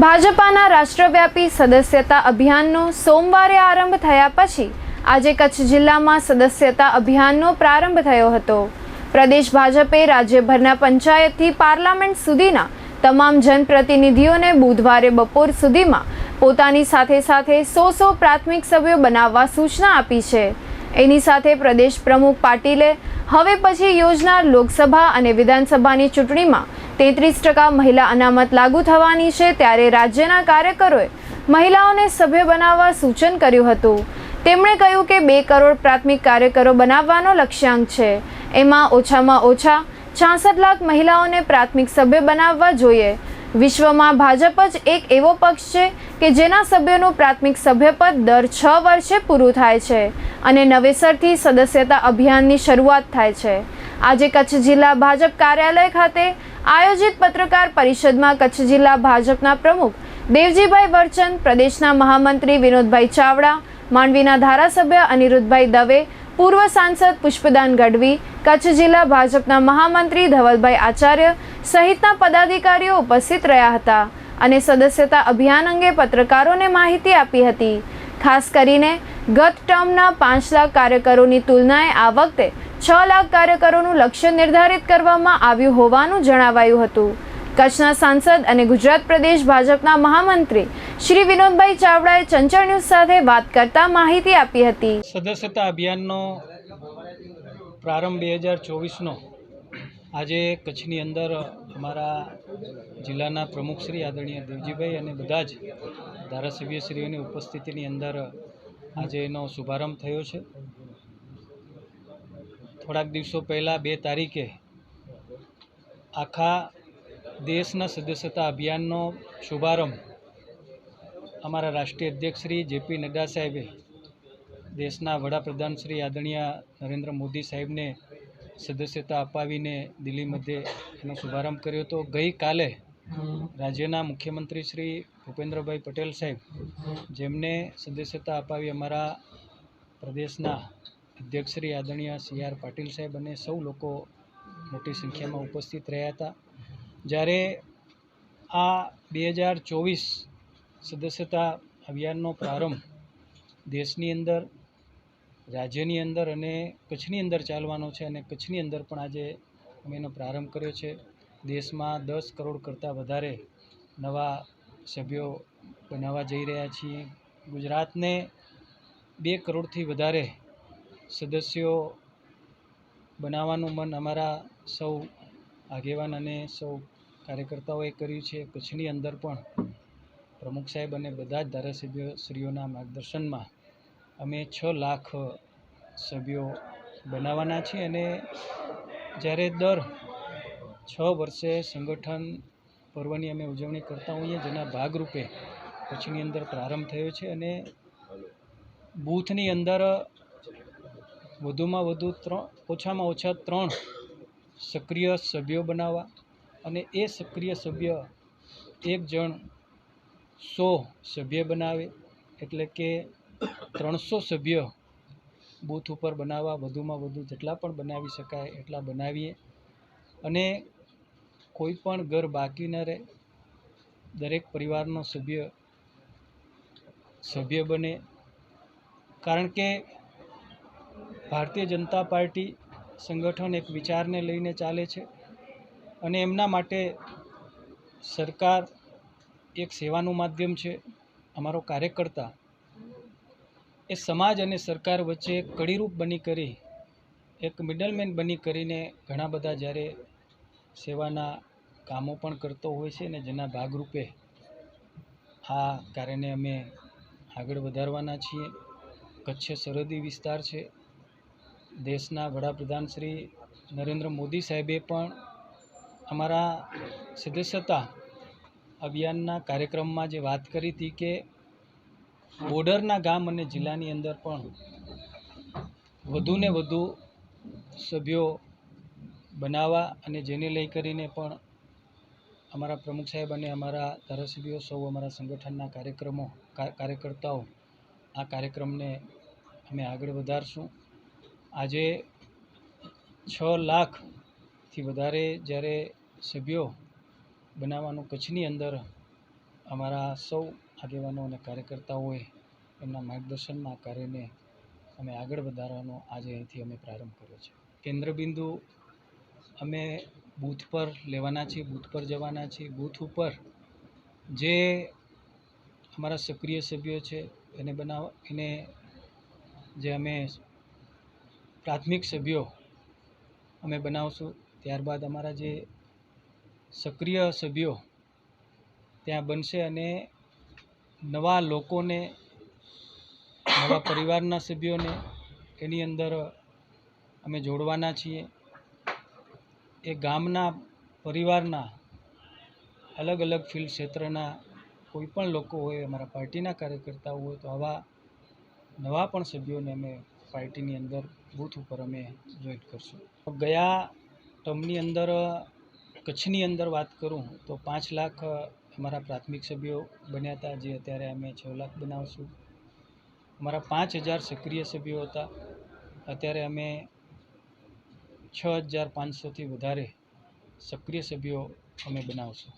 ભાજપાના રાષ્ટ્રવ્યાપી સદસ્યતા અભિયાનનો સોમવારે આરંભ થયા પછી આજે કચ્છ જિલ્લામાં સદસ્યતા અભિયાનનો પ્રારંભ થયો હતો. પ્રદેશ ભાજપે રાજ્યભરના પંચાયતથી પાર્લામેન્ટ સુધીના તમામ જનપ્રતિનિધિઓને બુધવારે બપોર સુધીમાં પોતાની સાથે સાથે સો સો પ્રાથમિક સભ્યો બનાવવા સૂચના આપી છે. એની સાથે પ્રદેશ પ્રમુખ પાટીલે હવે પછી યોજનાર લોકસભા અને વિધાનસભાની ચૂંટણીમાં તેત્રીસ ટકા મહિલા અનામત લાગુ થવાની છે ત્યારે રાજ્યના કાર્યકરોએ મહિલાઓને સભ્ય બનાવવા સૂચન કર્યું હતું. તેમણે કહ્યું કે બે કરોડ પ્રાથમિક કાર્યકરો બનાવવાનો લક્ષ્યાંક છે. એમાં ઓછામાં ઓછા છાસઠ લાખ મહિલાઓને પ્રાથમિક સભ્ય બનાવવા જોઈએ. વિશ્વમાં ભાજપ જ એક એવો પક્ષ છે કે જેના સભ્યોનું પ્રાથમિક સભ્યપદ દર છ વર્ષે પૂરું થાય છે. અને નવેસરથી સદસ્યતા અભિયાનની શરૂઆત થાય છે. આજે કચ્છ જિલ્લા ભાજપ કાર્યાલય ખાતે આયોજિત પત્રકાર પરિષદમાં કચ્છ જિલ્લા ભાજપના પ્રમુખ દેવજીભાઈ વરચંદ પ્રદેશના મહામંત્રી વિનોદભાઈ ચાવડા, માંડવીના ધારાસભ્ય અનિરુદ્ધભાઈ દવે, પૂર્વ સાંસદ પુષ્પદાન ગઢવી, કચ્છ જિલ્લા ભાજપના મહામંત્રી ધવલભાઈ આચાર્ય સહિતના પદાધિકારીઓ ઉપસ્થિત રહ્યા હતા અને સદસ્યતા અભિયાન અંગે પત્રકારોને માહિતી આપી હતી. ખાસ કરીને ગત ટર્મના પાંચ લાખ કાર્યકરોની તુલનાએ આ વખતે છ લાખ કાર્યકરોનું લક્ષ્ય નિર્ધારિત કરવામાં આવ્યું હોવાનું જણાવાયું હતું. કચ્છના સાંસદ અને ગુજરાત પ્રદેશ ભાજપના મહામંત્રી શ્રી વિનોદભાઈ ચાવડાએ ચંચળ ન્યૂઝ સાથે વાત કરતા માહિતી આપી હતી. સદસ્યતા અભિયાનનો પ્રારંભ બે હજાર ચોવીસનો આજે કચ્છની અંદર અમારા જિલ્લાના પ્રમુખશ્રી આદરણીય દેવજીભાઈ અને બધા જ ધારાસભ્યશ્રીઓની ઉપસ્થિતિની અંદર આજે એનો શુભારંભ થયો છે. થોડાક દિવસો પહેલાં બે તારીખે આખા દેશના સદસ્યતા અભિયાનનો શુભારંભ અમારા રાષ્ટ્રીય અધ્યક્ષ શ્રી જેપી નડ્ડા સાહેબે દેશના વડાપ્રધાન શ્રી આદરણીય નરેન્દ્ર મોદી સાહેબને સદસ્યતા અપાવીને દિલ્હી મધ્યે એનો શુભારંભ કર્યો હતો. ગઈકાલે રાજ્યના મુખ્યમંત્રી શ્રી ભૂપેન્દ્રભાઈ પટેલ સાહેબ, જેમને સદસ્યતા અપાવી અમારા પ્રદેશના અધ્યક્ષ શ્રી આદરણીય સી આર પાટીલ સાહેબ અને સૌ લોકો મોટી સંખ્યામાં ઉપસ્થિત રહ્યા હતા. જ્યારે આ બે હજાર ચોવીસ સદસ્યતા અભિયાનનો પ્રારંભ દેશની અંદર, રાજ્યની અંદર અને કચ્છની અંદર ચાલવાનો છે અને કચ્છની અંદર પણ આજે અમે એનો પ્રારંભ કર્યો છે. દેશમાં દસ કરોડ કરતાં વધારે નવા સભ્યો બનાવવા જઈ રહ્યા છીએ. ગુજરાતને બે કરોડથી વધારે સદસ્યો બનાવવાનું મન અમારા સૌ આગેવાન અને સૌ કાર્યકર્તાઓએ કર્યું છે. કચ્છની અંદર પણ પ્રમુખ સાહેબ અને બધા જ ધારાસભ્યશ્રીઓના માર્ગદર્શનમાં અમે છ લાખ સભ્યો બનાવવાના છીએ અને જ્યારે દર છ વર્ષે સંગઠન પર્વની અમે ઉજવણી કરતા હોઈએ, જેના ભાગરૂપે કચ્છની અંદર પ્રારંભ થયો છે અને બૂથની અંદર વધુમાં વધુ ત્રણ, ઓછામાં ઓછા ત્રણ સક્રિય સભ્યો બનાવવા અને એ સક્રિય સભ્ય એક જણ સો સભ્ય બનાવે, એટલે કે ત્રણસો સભ્ય બૂથ ઉપર બનાવવા, વધુમાં વધુ જેટલા પણ બનાવી શકાય એટલા બનાવીએ. અને કોઈ પણ ઘર બાકી ન રહે, દરેક પરિવારનો સભ્ય સભ્ય બને. કારણ કે ભારતીય જનતા પાર્ટી સંગઠન એક વિચારને લઈને ચાલે છે અને એમના માટે સરકાર એક સેવાનું માધ્યમ છે, અમારો કાર્યકર્તા. એ સમાજ અને સરકાર વચ્ચે કડીરૂપ બની કરી, એક મિડલમેન બની કરીને ઘણા બધા જ્યારે સેવાના કામો પણ કરતો હોય છે ને જેના ભાગરૂપે આ કાર્યને અમે આગળ વધારવાના છીએ. કચ્છ સરહદી વિસ્તાર છે. દેશના વડાપ્રધાન શ્રી નરેન્દ્ર મોદી સાહેબે પણ અમારા સદસ્યતા અભિયાનના કાર્યક્રમમાં જે વાત કરી હતી કે બોર્ડરના ગામ અને જિલ્લાની અંદર પણ વધુને વધુ સભ્યો બનાવવા અને જેને લઈ કરીને પણ અમારા પ્રમુખ સાહેબ અને અમારા ધારાસભ્યો સૌ અમારા સંગઠનના કાર્યક્રમો કાર્યકર્તાઓ, આ કાર્યક્રમને અમે આગળ વધારશું. આજે છ લાખથી વધારે જ્યારે સભ્યો બનાવવાનું કચ્છની અંદર અમારા સૌ આગેવાનો અને કાર્યકર્તાઓએ એમના માર્ગદર્શનમાં આ કાર્યને અમે આગળ વધારવાનો આજે અહીંથી અમે પ્રારંભ કર્યો છે. કેન્દ્રબિંદુ અમે બૂથ પર લેવાના છીએ બૂથ પર જવાના છીએ બૂથ ઉપર જે અમારા સક્રિય સભ્યો છે, એને બનાવ, એને જે અમે પ્રાથમિક સભ્યો અમે બનાવશું, ત્યારબાદ અમારા જે સક્રિય સભ્યો ત્યાં બનશે અને નવા લોકોને, નવા પરિવારના સભ્યોને એની અંદર અમે જોડવાના છીએ. એ ગામના પરિવારના અલગ અલગ ફિલ્ડ ક્ષેત્રના કોઈ પણ લોકો હોય, અમારા પાર્ટીના કાર્યકર્તાઓ હોય, તો આવા નવા પણ સભ્યોને અમે પાર્ટીની અંદર બૂથ ઉપર અમે જોઈન્ટ કરશું. ગયા ટર્મની અંદર, કચ્છની અંદર વાત કરું, તો પાંચ લાખ અમારા પ્રાથમિક સભ્યો બન્યા હતા, જે અત્યારે અમે છ લાખ બનાવશું. અમારા પાંચ હજાર સક્રિય સભ્યો હતા. અત્યારે અમે છ હજાર પાંચસોથી વધારે સક્રિય સભ્યો અમે બનાવશું.